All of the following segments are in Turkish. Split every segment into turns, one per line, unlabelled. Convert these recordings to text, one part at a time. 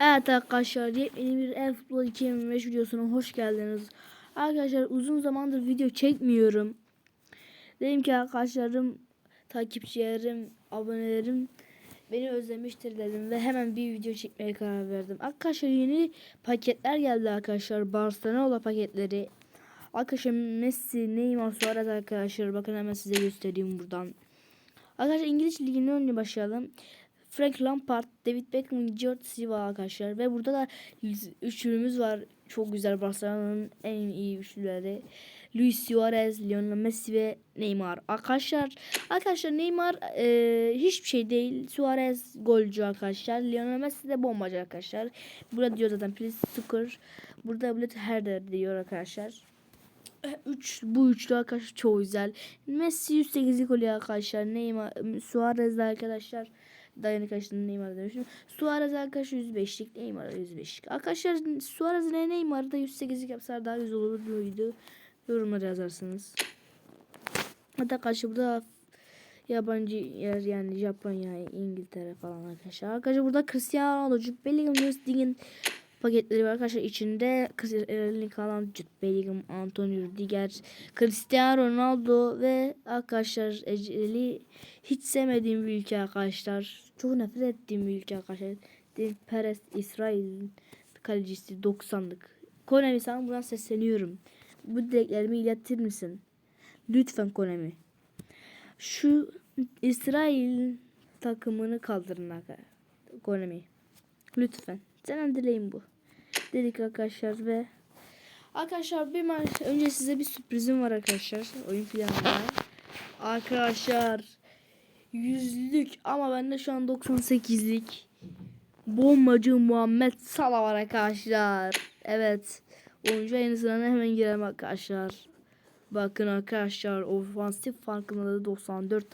Evet arkadaşlar yepyeni bir e-futbol 2025 videosuna hoş geldiniz. Arkadaşlar uzun zamandır video çekmiyorum. Dedim ki arkadaşlarım, takipçilerim, abonelerim beni özlemiştir dedim ve hemen bir video çekmeye karar verdim. Arkadaşlar yeni paketler geldi arkadaşlar. Barcelona paketleri. Arkadaşlar Messi, Neymar, Suarez arkadaşlar. Bakın hemen size göstereyim buradan. Arkadaşlar İngiliz Ligi'ne önce başlayalım. Frank Lampard, David Beckham, George Silva arkadaşlar. Ve burada da üçlümüz var. Çok güzel Barcelona'nın en iyi üçlüleri. Luis Suarez, Lionel Messi ve Neymar. Arkadaşlar arkadaşlar Neymar e, hiçbir şey değil. Suarez golcü arkadaşlar. Lionel Messi de bombacı arkadaşlar. Burada diyor zaten please soccer. Burada Blade Herder diyor arkadaşlar. 3 bu üçlü arkadaşlar çok güzel. Messi 108'lik oluyor arkadaşlar. Neymar Suarez arkadaşlar dayanık arkadaşlar Neymar demişim. Suarez arkadaşlar 105'lik Neymar 105'lik. Arkadaşlar Suarez ile Neymar da 108'lik yapsalar daha güzel olur muydu? Yorumlara yazarsınız. Hatta karşı burada yabancı yer yani Japonya, İngiltere falan arkadaşlar. Arkadaşlar burada Cristiano Ronaldo, Bellingham, Justin paketleri var arkadaşlar. içinde Erling Haaland, Jude Bellingham, Antonio Rudiger, Cristiano Ronaldo ve arkadaşlar Eceli hiç sevmediğim bir ülke arkadaşlar. Çok nefret ettiğim bir ülke arkadaşlar. Dil Perez, İsrail'in kalecisi 90'lık. Konami sana buradan sesleniyorum. Bu dileklerimi iletir misin? Lütfen Konami. Şu İsrail takımını kaldırın arkadaşlar. Konami. Lütfen. Senin dileğim bu. Dedik arkadaşlar ve Arkadaşlar bir önce size bir sürprizim var arkadaşlar. Oyun planında. Arkadaşlar yüzlük ama bende şu an 98'lik bombacı Muhammed Salah var arkadaşlar. Evet. Oyuncu yayını sırasına hemen girelim arkadaşlar. Bakın arkadaşlar ofansif farkındalığı 94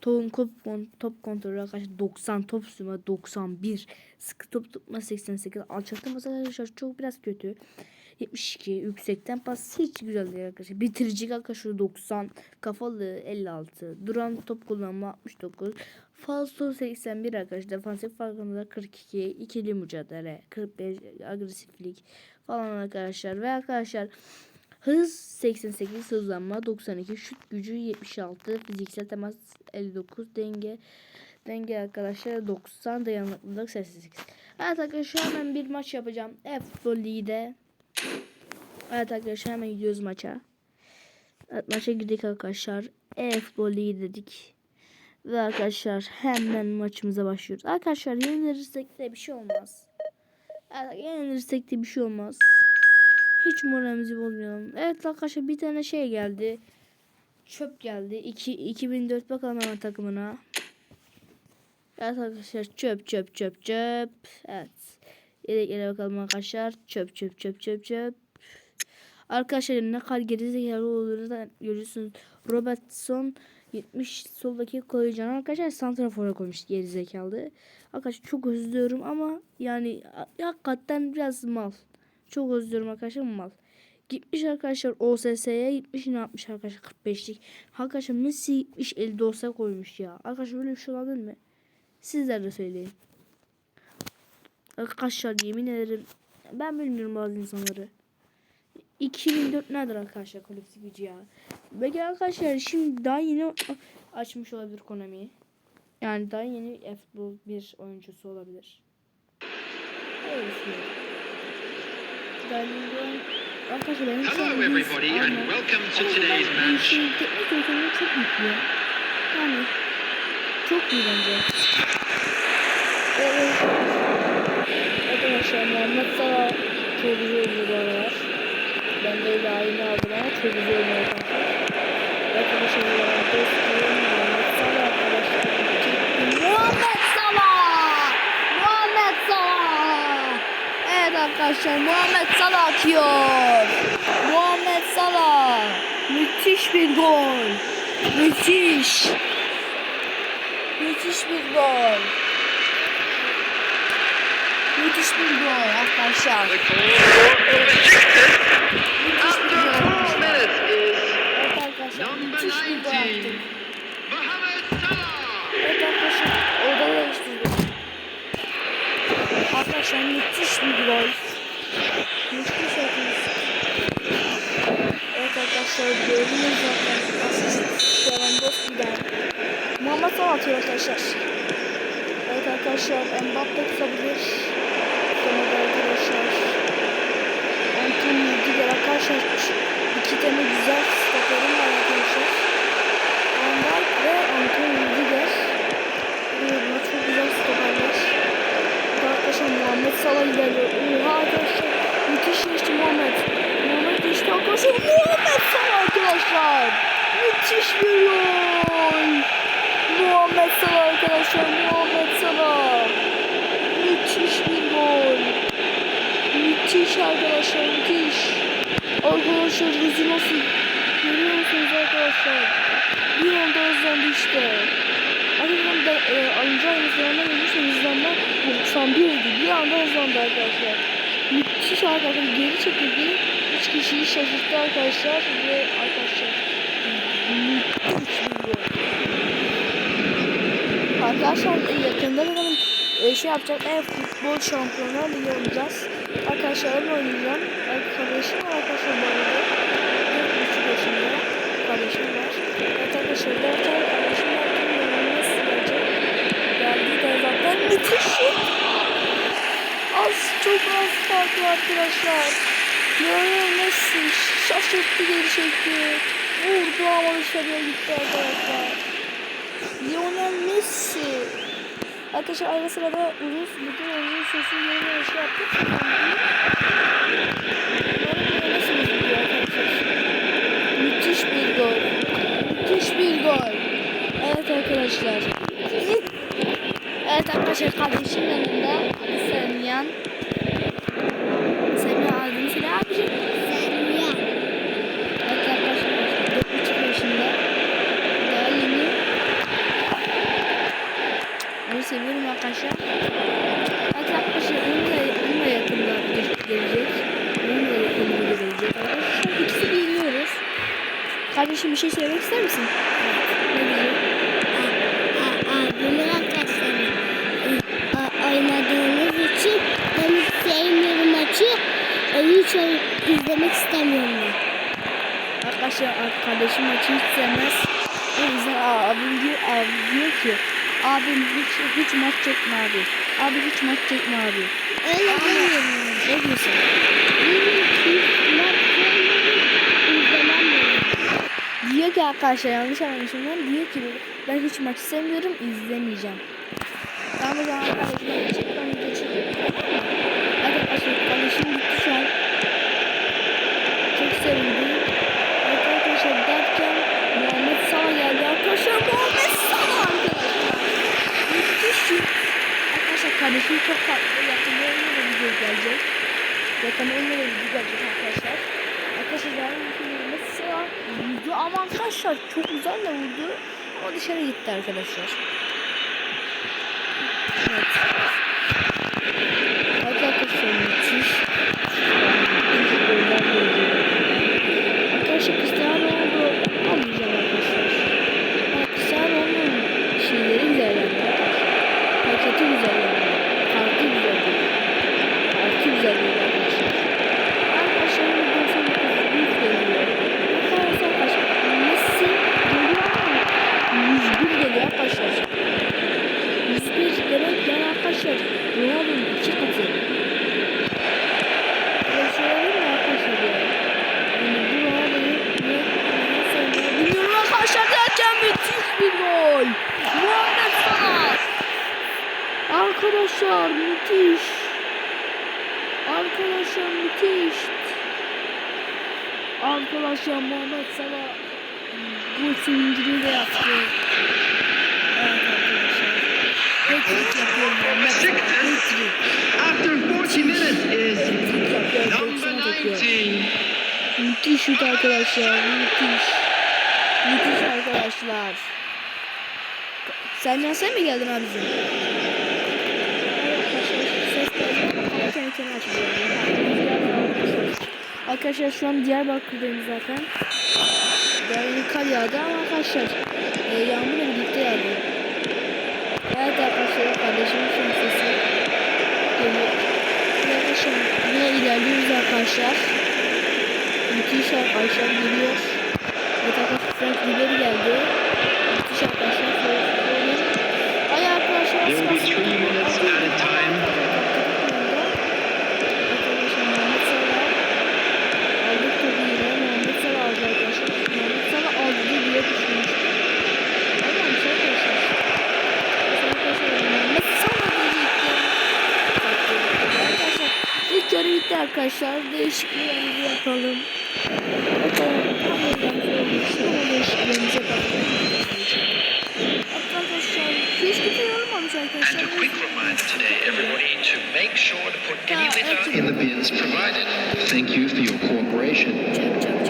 Top, top, top kontrolü arkadaşlar 90 top sürme 91 sıkı top tutma 88 alçakta mesela arkadaşlar çok biraz kötü 72 yüksekten pas hiç güzel değil arkadaşlar bitirici arkadaşlar 90 kafalı 56 duran top kullanma 69 falso 81 arkadaşlar defansif farkında 42 ikili mücadele 45 agresiflik falan arkadaşlar ve arkadaşlar Hız 88, hızlanma 92, şut gücü 76, fiziksel temas 59, denge denge arkadaşlar 90, dayanıklılık 88. Evet arkadaşlar hemen bir maç yapacağım. E-futbol. Evet arkadaşlar hemen gidiyoruz maça. Evet maça girdik arkadaşlar. E-futbol dedik. Ve arkadaşlar hemen maçımıza başlıyoruz. Arkadaşlar yenilirsek de bir şey olmaz. Evet, yenilirsek de bir şey olmaz. Hiç moralimizi bozmayalım. Evet arkadaşlar bir tane şey geldi. Çöp geldi. 2 2004 bakalım hemen takımına. Evet arkadaşlar çöp çöp çöp çöp. Evet. Yedeklere bakalım arkadaşlar. Çöp çöp çöp çöp çöp. Arkadaşlar ne kadar gerizekalı olduğunu da görüyorsunuz. Robertson 70 soldaki koyacağını arkadaşlar santrafora koymuş gerizekalı. Arkadaşlar çok özlüyorum ama yani hakikaten biraz mal. Çok özlüyorum arkadaşlar mal. Gitmiş arkadaşlar OSS'ye gitmiş ne yapmış arkadaşlar 45'lik. Arkadaşlar Messi gitmiş 50 olsa koymuş ya. Arkadaşlar böyle bir şey olabilir mi? Sizler de söyleyin. Arkadaşlar yemin ederim ben bilmiyorum bazı insanları. 2004 nedir arkadaşlar kolektif gücü ya. Belki arkadaşlar şimdi daha yeni açmış olabilir Konami. Yani daha yeni F-Ball bir oyuncusu olabilir. Öyle düşünüyorum. Arkadaşlar benim
Hello everybody and welcome to today's match.
Teknik çok. Yani çok iyi bence. Evet. Arkadaşlar Muhammed Salah çok güzel oynuyor aralar. Ben de daha yeni aldım ama çok güzel oynuyor arkadaşlar. Arkadaşlar Lewandowski, Muhammed Salah arkadaşlar. Muhammed Salah! Muhammed Salah! Evet arkadaşlar Muhammed Salah atıyor. Muhammed Salah. Müthiş bir gol. Müthiş. Müthiş bir gol. Müthiş bir gol arkadaşlar. Müthiş bir gol
is
Evet arkadaşlar
number
müthiş bir gol
19,
attım.
Mohamed Salah.
Evet arkadaşlar oda değiştirdim. Arkadaşlar müthiş bir gol. Müthiş arkadaşlar. Evet arkadaşlar gördünüz zaten. Asist Lewandowski'den. Muhammed Salah atıyor arkadaşlar. Arkadaşlar Mbappe tutabilir. Tutamadı arkadaşlar. Antonio Rudiger arkadaşlar. İki tane güzel stoplarım var arkadaşlar. Van ve Rudiger. Evet, bunlar çok güzel stoperler. Arkadaşlar Muhammed Salah ilerliyor. Oha arkadaşlar. Müthiş geçti Muhammed. Muhammed geçti arkadaşlar. Muhammed Salah arkadaşlar. Müthiş bir gol. Muhammed Salah arkadaşlar. Muhammed Salah. Müthiş bir gol. Müthiş arkadaşlar. Müthiş. Arkadaşlar hızı nasıl? Görüyor musunuz arkadaşlar? Bir anda hızlandı işte. Arkadaşlar da e, alınca hızlanma gelmişse hızlanma 91'di. Bir anda hızlandı arkadaşlar. Müthiş arkadaşlar. Geri çekildi. Üç kişiyi şaşırttı arkadaşlar. Ve arkadaşlar müthiş bir gol. Arkadaşlar yakında da benim e, şey yapacak ev futbol şampiyonlar ligi oynayacağız. Arkadaşlarımla oynayacağım. Arkadaşım var arkadaşlar bu arada. 4,5 yaşında kardeşim var. Evet arkadaşlar 4 tane kardeşim var. Nasıl gelecek? Geldi de zaten müthiş. Az çok az farklı arkadaşlar. Lionel Messi şaşırttı geri çekti. Vurdu ama dışarıya gitti arkadaşlar. Lionel Messi. Arkadaşlar ara sırada Uruz bütün oyunun sesini yerine şey yaptık. Müthiş bir gol. Müthiş bir gol. Evet arkadaşlar. Evet arkadaşlar kardeşim yanında. Adı Semyan. Semyan adını söyle abicim. Semyan. Evet arkadaşlar. 4,5 yaşında. Daha yeni. Onu seviyorum arkadaşlar. Evet arkadaşlar onunla, onunla yakında gelecek. Onunla yakında gelecek. Arkadaşlar ikisi bilmiyoruz. Kardeşim bir şey söylemek ister misin? Ne
abimin arkadaşları e, oynadığınız için ben sevmiyorum maçı. E, Hiç izlemek istemiyorum. ben.
Arkadaşlar kardeşim maçı hiç sevmez. O yüzden abim diyor, abi diyor ki abim hiç, hiç maç çekme abi. Abi hiç maç çekme abi.
Öyle demiyorum.
Ne diyorsun?
Ben.
Diyor ki arkadaşlar yanlış anlamışım ben. Diyor ki ben hiç maç sevmiyorum izlemeyeceğim. Tamam o zaman arkadaşlar ben çek ben video çekeyim. Hadi arkadaşlar kardeşim gitti şu an. Çok sevindim. Evet arkadaşlar derken Muhammed Salah geldi arkadaşlar. Muhammed Salah arkadaşlar. Müthiş. Arkadaşlar kardeşim çok farklı. Yakında onunla video gelecek. Yakında onunla da video gelecek arkadaşlar. Arkadaşlar ben Salah vurdu ama arkadaşlar çok güzel de vurdu. Ama dışarı gitti arkadaşlar. Evet. Hadi arkadaşlar müthiş. Müthiş goller geliyor. Arkadaşlar Cristiano Ronaldo almayacağım arkadaşlar. Ama Cristiano Ronaldo'nun şeyleri güzel yani arkadaşlar. Paketi güzel yani. Kartı güzel değil. Kartı güzel değil arkadaşlar. Arkadaşlar bu 99 büyük geliyor. Arkadaşlar arkadaşlar Messi geliyor ama 101 geliyor arkadaşlar. 101 demek yani arkadaşlar Ronaldo'nun iki katı. Böyle şey olur mu arkadaşlar ya? Yani bu Ronaldo'yu ne, ne sevmiyor bilmiyorum arkadaşlar derken müthiş bir gol. Muhammed Salah. Arkadaşlar müthiş. Arkadaşlar müthiş. Arkadaşlar Muhammed Salah bu sevincini de yaptı. Evet arkadaşlar.
After 40 minutes
yapıyor.
number
90 atıyor.
19.
Müthiş şut arkadaşlar. Müthiş. Müthiş arkadaşlar. Sen sen mi geldin abicim? Arkadaşlar şu an Diyarbakır'dayım zaten. Yani kar yağdı ama arkadaşlar e, yağmurla birlikte yağdı. Evet arkadaşlar kardeşimin son sesi geliyor.
Arkadaşlar yine ilerliyoruz arkadaşlar. Müthiş arkadaşlar geliyor. Evet arkadaşlar Frank Ribery geldi.
And a quick reminder today everybody to make sure to put any litter in the bins provided.
Thank you for your cooperation.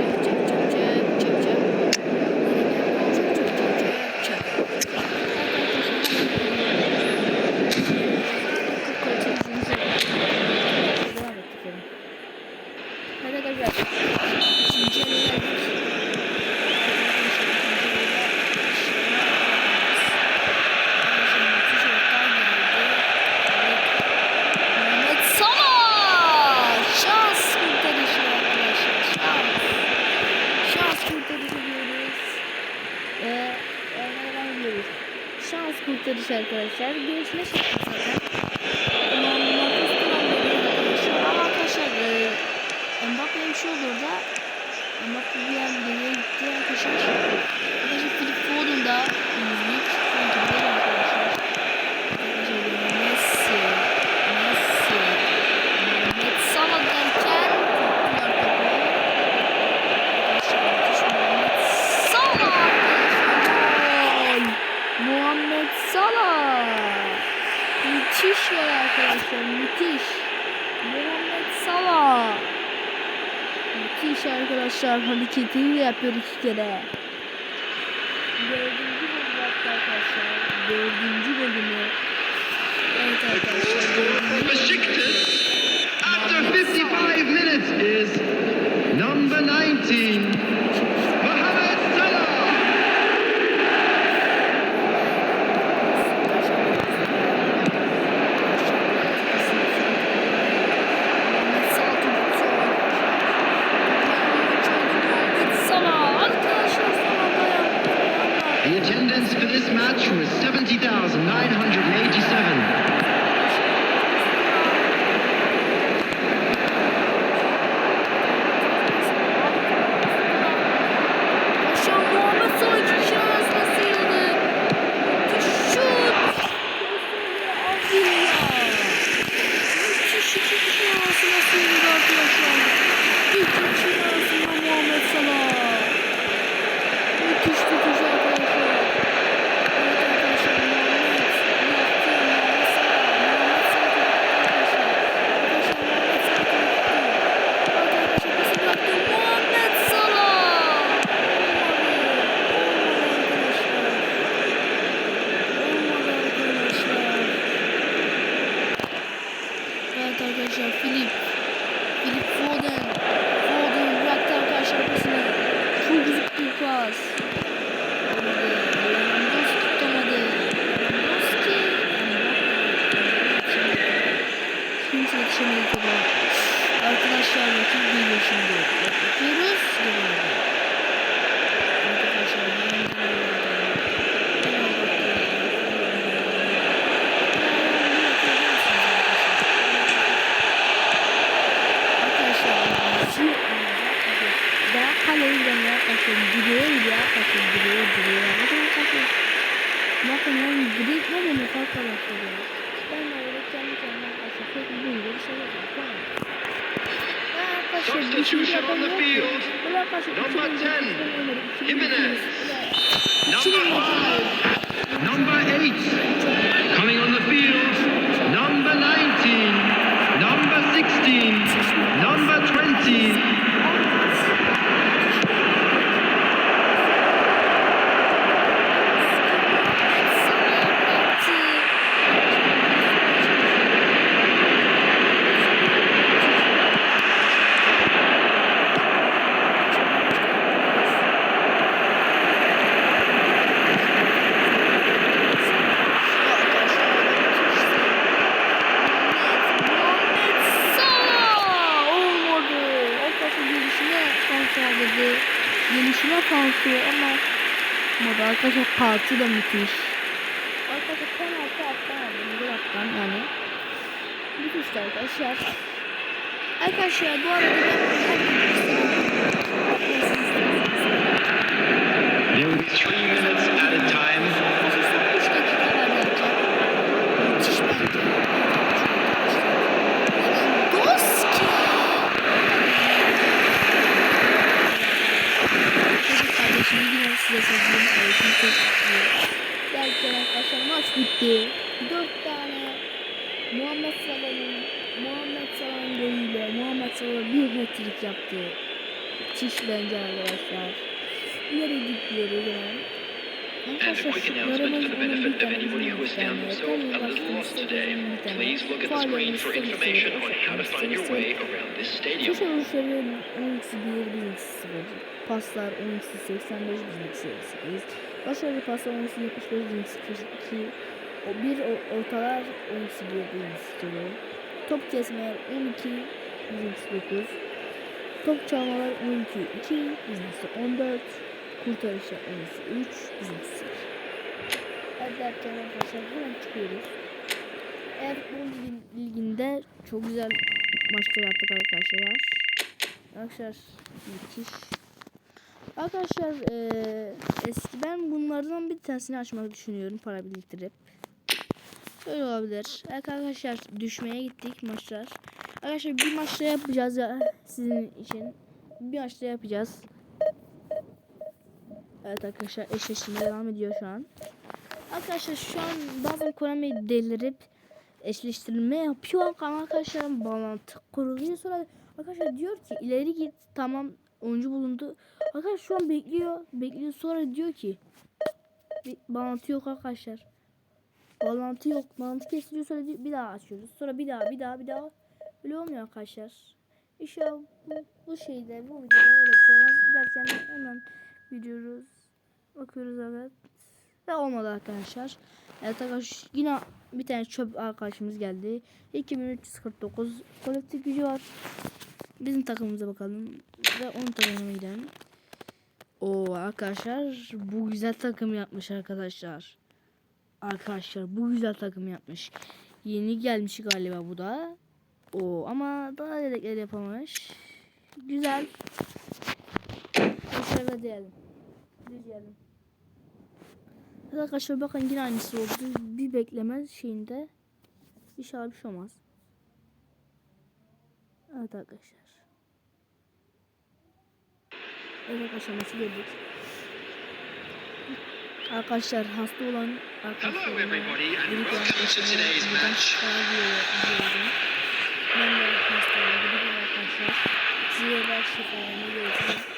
Muhammed Salah. Müthiş şey arkadaşlar müthiş. Muhammed Salah. Müthiş arkadaşlar hareketini de yapıyor iki kere. Dördüncü bölüm yaptı arkadaşlar. Dördüncü bölümü. Evet arkadaşlar. Dördüncü
After 55 minutes is number 19.
akşamına kadar. Arkadaşlar rakip geliyor şimdi. Yapıyoruz. Geliyor. Arkadaşlar Bakın ben direkt ne demek arkadaşlar ya.
Substitution on the field. Number 10, Jimenez. Number 5, number 8. Coming on the arkadaşlar parti de müthiş. Arkadaşlar penaltı attan aldım. Gol attan yani. Müthişti arkadaşlar. Arkadaşlar bu arada
There will be three minutes at a time.
Arkadaşlar 3 dakika var yapacağım. Müthiş bence. Lewandowski. Çocuk kardeşim yine size sözüm kardeşim çok iyi. Derken arkadaşlar maç bitti. 4 tane Muhammed Salah'ın Muhammed Salah'ın golüyle Muhammed Salah bir hat-trick yaptı. Müthiş bence arkadaşlar. İleri gidiyoruz hemen.
And a quick announcement for the benefit of anybody who has found themselves a little lost today. Please look at the screen for information on how to find your way around this stadium.
Köşe vuruşları 12'si 1, bizimkisi 0. Paslar 12'si 85, bizimkisi 8. Başarılı paslar 12'si 75, bizimkisi 2. O bir o- ortalar 12'si 1, bizimkisi 0. Top kesmeler 12, bizimkisi 9. Top çalmalar 12, 2, bizimkisi 14. Kurtarışlar 12'si 3, bizimkisi 0. Hadi arkadaşlar hemen çıkıyoruz. Eğer Ligi- liginde çok güzel maçlar yaptık arkadaşlar. Arkadaşlar müthiş. Arkadaşlar eee eski ben bunlardan bir tanesini açmak düşünüyorum para biriktirip. Böyle olabilir. Arkadaşlar düşmeye gittik maçlar. Arkadaşlar bir maçta yapacağız ya sizin için. Bir maçta yapacağız. Evet arkadaşlar eşleşme devam ediyor şu an. Arkadaşlar şu an bazen Konami delirip eşleştirme yapıyor. Ama arkadaşlar bağlantı kuruluyor sonra arkadaşlar diyor ki ileri git tamam oyuncu bulundu. Arkadaşlar şu an bekliyor bekliyor. Sonra diyor ki "Bir- bağlantı yok arkadaşlar. Bağlantı yok bağlantı kesiliyor. Sonra bir daha açıyoruz. Sonra bir daha bir daha bir daha. Öyle olmuyor arkadaşlar. İnşallah bu, bu şeyde bu videoda öyle bir şey olmaz. Derken hemen gidiyoruz bakıyoruz evet ve olmadı arkadaşlar. Evet arkadaşlar yine bir tane çöp arkadaşımız geldi. 2349 kolektif gücü var. Bizim takımımıza bakalım. Ve onun takımına gidelim. Oo arkadaşlar bu güzel takım yapmış arkadaşlar. Arkadaşlar bu güzel takım yapmış. Yeni gelmiş galiba bu da. O ama daha yedekler yapamamış. Güzel. Başarılı diyelim. Diyelim. Arkadaşlar bakın yine aynısı oldu. Bir bekleme şeyinde. İnşallah bir şey olmaz. Evet arkadaşlar. Evet arkadaşlar maçı gördük. Arkadaşlar hasta olan arkadaşlar.
And welcome to today's match.
Ben de hasta oldum arkadaşlar. Size de şifalarını getirdim.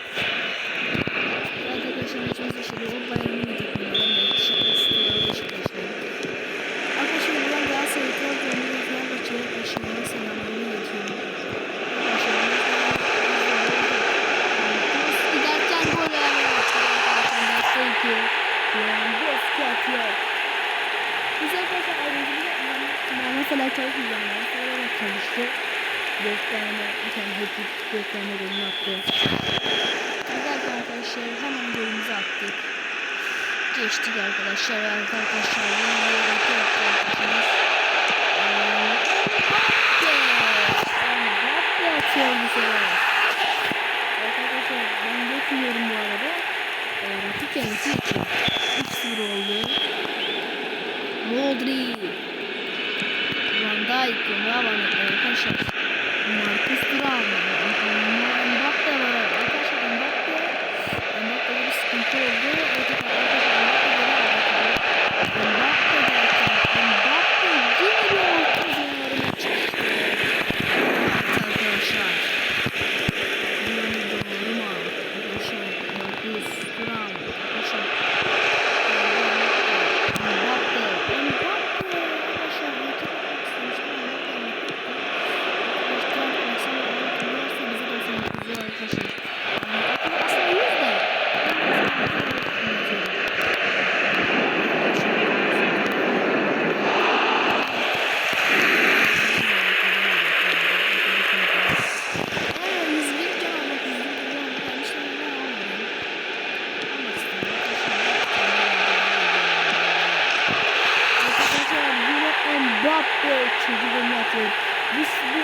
Biz bu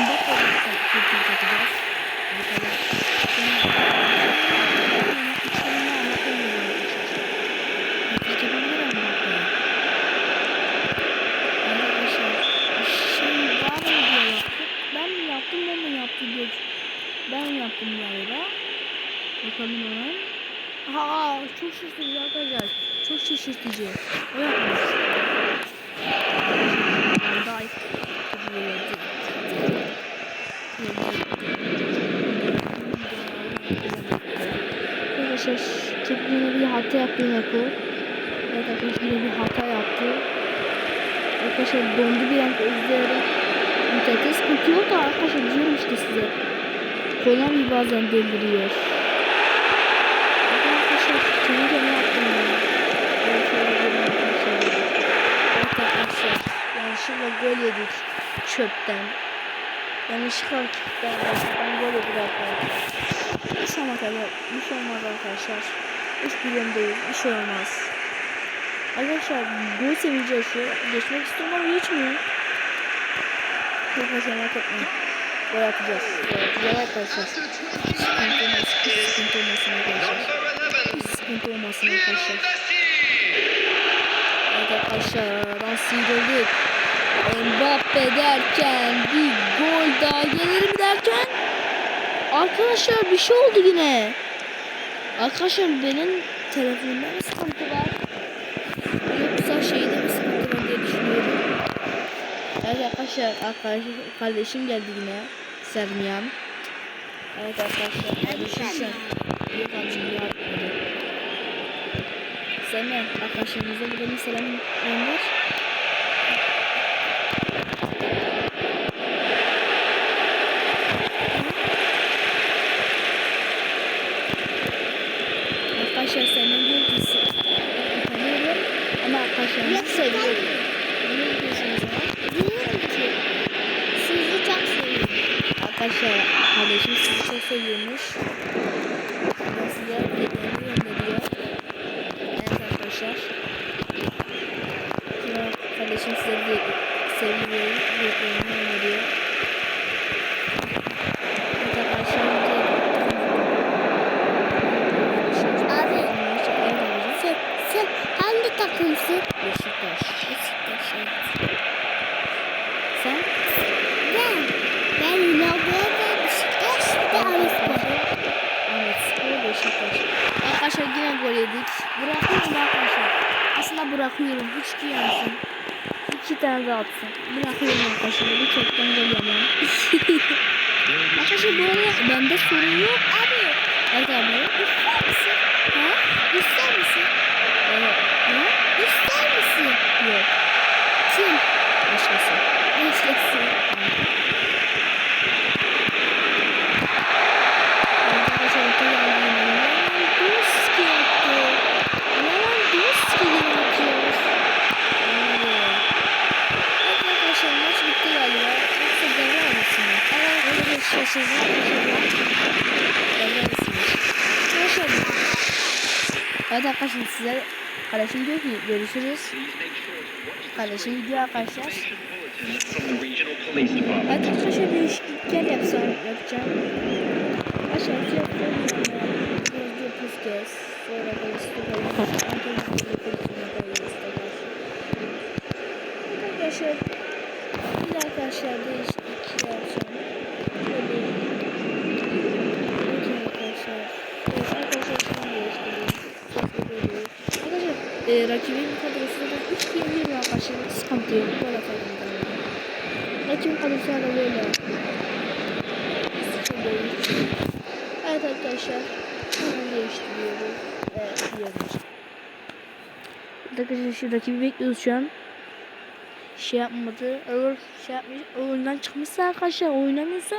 Mbappe'yi kurtul takacağız. Bakalım. Şimdi içlerinde anlatamıyorum arkadaşlar. Mbappe. Daha da video yaptık. Ben yaptım galiba. Bakalım hemen. Ha çok şaşırtıcı arkadaşlar. Çok şaşırtıcı. O yapmış. Van Dijk. Arkadaşlar çok yine bir hata yaptı Nako. Evet arkadaşlar yine bir hata yaptı. Arkadaşlar dondu bir an izleyerek. İnternette sıkıntı yok da arkadaşlar diyorum işte size. Konami bazen deliriyor. Arkadaşlar kendi kendime yaptım ya. Evet arkadaşlar. Yanlışlıkla gol yedik. Çöpten. Yanlışlıkla çöpten. Ben gol yedik arkadaşlar. Hiç ama tabii. Bir şey olmaz arkadaşlar. Hiç bilimdeyiz. Bir şey olmaz. Arkadaşlar gol sevinci yaşıyor. Geçmek istiyorum ama geçmiyor. Arkadaşlar merak etmeyin. Gol atacağız. Gol atacağız arkadaşlar. Sıkıntı olmasın. Sıkıntı olmasın arkadaşlar. Sıkıntı olmasın arkadaşlar. Evet arkadaşlar. Nasıl dedik. Mbappe derken bir gol daha gelir mi derken Arkadaşlar bir şey oldu yine. Arkadaşlar benim telefonumda mı sıkıntı var? Yoksa şeyde mi sıkıntı var diye düşünüyorum. Evet arkadaşlar, arkadaşlar kardeşim geldi yine. Sermiyan. Evet arkadaşlar kardeşim an. Yok abicim yapmadı. Sermiyan arkadaşlarımıza buradan selam gönder. Arkadaşlar senden bir ilgisi. Tanıyorum ama arkadaşlarımızı seviyorum. Ne diyorsunuz ama?
Diyorum ki sizi çok seviyorum.
Arkadaşlar kardeşim sizi çok seviyormuş. Ben size hediyemi gönderiyor. Evet arkadaşlar. Şimdi kardeşim size bir seviyor. Hediyemi gönderiyor. Evet arkadaşlar.
Abi.
Abi.
Sen, sen hangi takımsın?
Beşiktaş.
Beşiktaş. evet.
Sen?
Ben. Ben Ronaldo'ya da Beşiktaş ve Ahmetspor.
Evet, spor Beşiktaş. Arkadaşlar yine gol yedik. Bırakıyorum arkadaşlar. Aslında bırakıyorum. Hiç diyemezsin. İki tane daha atsın. Bırakıyorum arkadaşlar. Bu çoktan gol yemem. arkadaşlar bu arada bende sorun yok.
Abi
Evet abi.
ister misin? Ha? İster misin?
Evet. Ne?
İster misin?
Yok.
Kim?
Başkası.
Başkası.
Arkadaşlar orta geldi yine. Lewandowski attı. Lewandowski yine atıyor. Evet. Evet arkadaşlar maç bitti galiba. Yoksa devre arasında. Evet öyle bir şaşırdım. Devre arasında. Arkadaşlar. Evet arkadaşlar size kardeşim diyor ki görüşürüz. Kardeşim gidiyor arkadaşlar.
From the regional police department.
Evet arkadaşlar değişiklikler yapsam yapacağım. Aşağı yapıyorum. Gözde Puskas. Sonra Galatasaray. Arkadaşlar bir arkadaşlar değişiklik yapacağım. Böyle Bakın arkadaşlar. Evet arkadaşlar şunu değiştireyim. Arkadaşlar e, rakibin kadrosu da 3 diyebilirim arkadaşlar. Sıkıntı yok. Böyle atalım. Rakibin kadrosu da böyle. Evet arkadaşlar. Hemen değiştiriyoruz. Evet diyoruz. Arkadaşlar şu rakibi bekliyoruz şu an. Şey yapmadı. Eğer şey yapmış, oyundan çıkmışsa arkadaşlar oynamıyorsa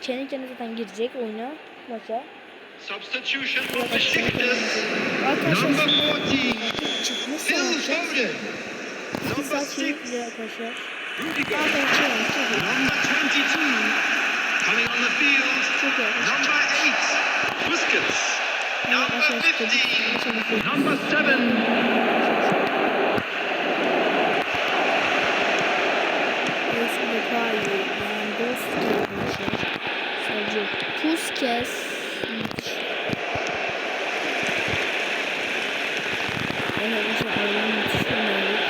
kendi kendine zaten girecek oyuna maça.
Substitution for Besiktas.
Arkadaşlar
Number
şimdi
14.
rakip çıkmışsa
Phil
yapacağız.
Foden.
İki
Number
saat şey
6.
yapacağız arkadaşlar.
Rudiger.
Arkadaşlar çok iyi.
Number 22. Coming on the field.
Çok iyi.
Number 8. Busquets. Number
Arkadaşlar çok
15.
iyi.
Number 7.
Neyse Depay, Lewandowski arkadaşlar. Sergio Busquets. Müthiş. Evet arkadaşlar Aylan müthiş oynadık.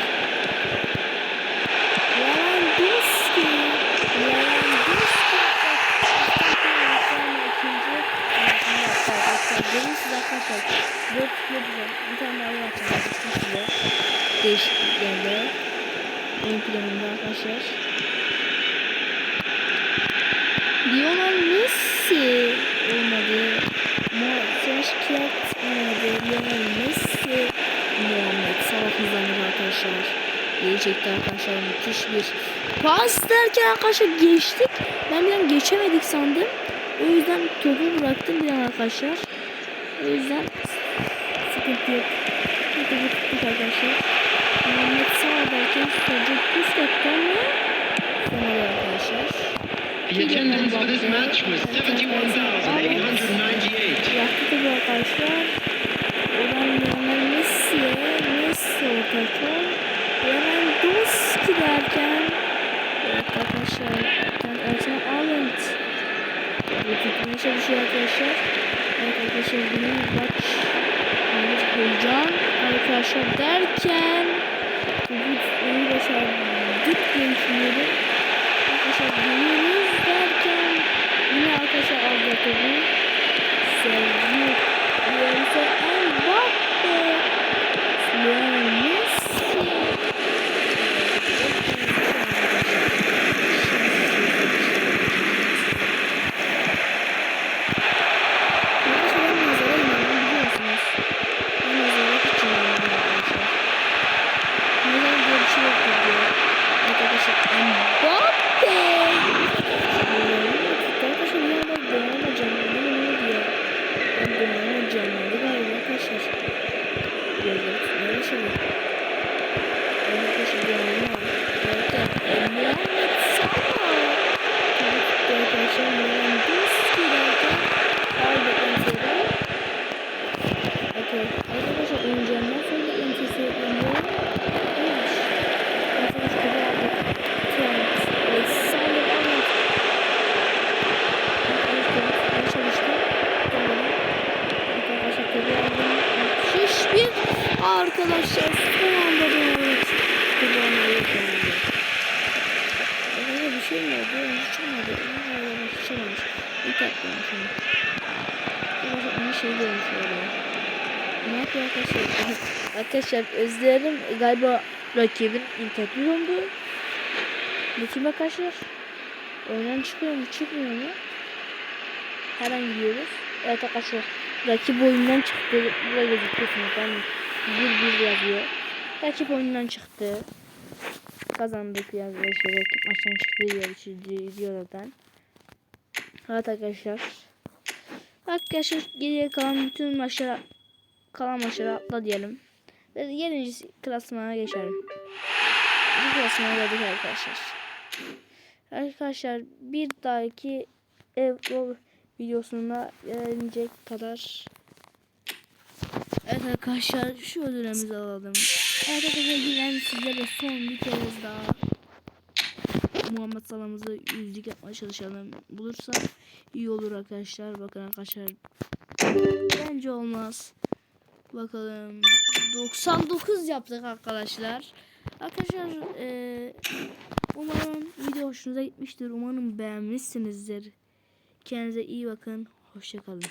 Lewandowski. Lewandowski. Gelin size arkadaşlar. Dört yapacağım. Bir tane daha yapacağım. Size. Değişikliklerle. Oyun planında arkadaşlar. Lionel Messi olmadı. Moisés Kiat olmadı. Lionel Messi. Muhammed Salah hızlanır arkadaşlar. Çekti arkadaşlar. Müthiş bir pas derken arkadaşlar geçtik. Ben bir an geçemedik sandım. O yüzden topu bıraktım bir an arkadaşlar. O yüzden sıkıntı yok. Topu tuttuk arkadaşlar.
The attendance for this match was 71,898.
Yaptı tabi arkadaşlar. Evet Bu tutmaya çalışıyor arkadaşlar. Bunun maç Mehmet Heyecan arkadaşlar derken Topu tutmayı başardık diye düşünüyorum. Arkadaşlar dönüyoruz derken yine arkadaşlar aldı topu. Sergio Lorenzo Mbappe. Lionel Messi. Arkadaşlar ben nazara inanmam biliyorsunuz. Ben nazara hiç inanmam arkadaşlar. Neden diye bir şey yoktur diyor. Evet arkadaşlar Mbappe. Arkadaşlar bir anda Döneme canlandı mı ne diyor? Ben Döneme canlandı galiba arkadaşlar. Gözleri tutmaya başladı. Evet arkadaşlar Döneme var. Evet evet. Muhammed Salah. Tabii tuttu arkadaşlar. Lewandowski derken. Aldı enseri. Okey. Arkadaşlar oyuncağından sonra ensesi yapıyorum. Evet. Arkadaşlar tabi aldık. Trent. Alexander Arnold. Arkadaşlar çalıştım. Arkadaşlar tabi aldım. Şiş bir arkadaşlar son anda doğru. Tabi almayı yapıyorum. Öyle bir şey mi oldu? Hiç olmadı. Öyle hiç olmamış. İlk aklıma şimdi. Arkadaşlar bir şey görmüş oraya. Ne yapıyor arkadaşlar? Arkadaşlar özlerim galiba rakibin internet oldu. Bakayım arkadaşlar. Oyundan çıkıyor mu çıkmıyor mu? Hemen gidiyoruz. Evet arkadaşlar. Rakip oyundan çıktı. Burada gözüküyorsunuz. Ben bir bir yazıyor. Rakip oyundan çıktı. Kazandık yazıyor. Şey, rakip maçtan çıktı diyor. Şey, diyor zaten. Evet arkadaşlar. Arkadaşlar geriye kalan bütün maçlara kalan maçlara atla diyelim. Ve yeni klasmana geçelim. Bu klasmana geldik arkadaşlar. Arkadaşlar bir dahaki ev yol videosuna gelecek kadar Evet arkadaşlar şu ödülümüzü alalım. Evet arkadaşlar yine sizlere son bir kez daha Muhammed Salah'ımızı yüzlük yapmaya çalışalım. Bulursa iyi olur arkadaşlar. Bakın arkadaşlar. Bence olmaz. Bakalım. 99 yaptık arkadaşlar. Arkadaşlar eee umarım video hoşunuza gitmiştir. Umarım beğenmişsinizdir. Kendinize iyi bakın. Hoşçakalın.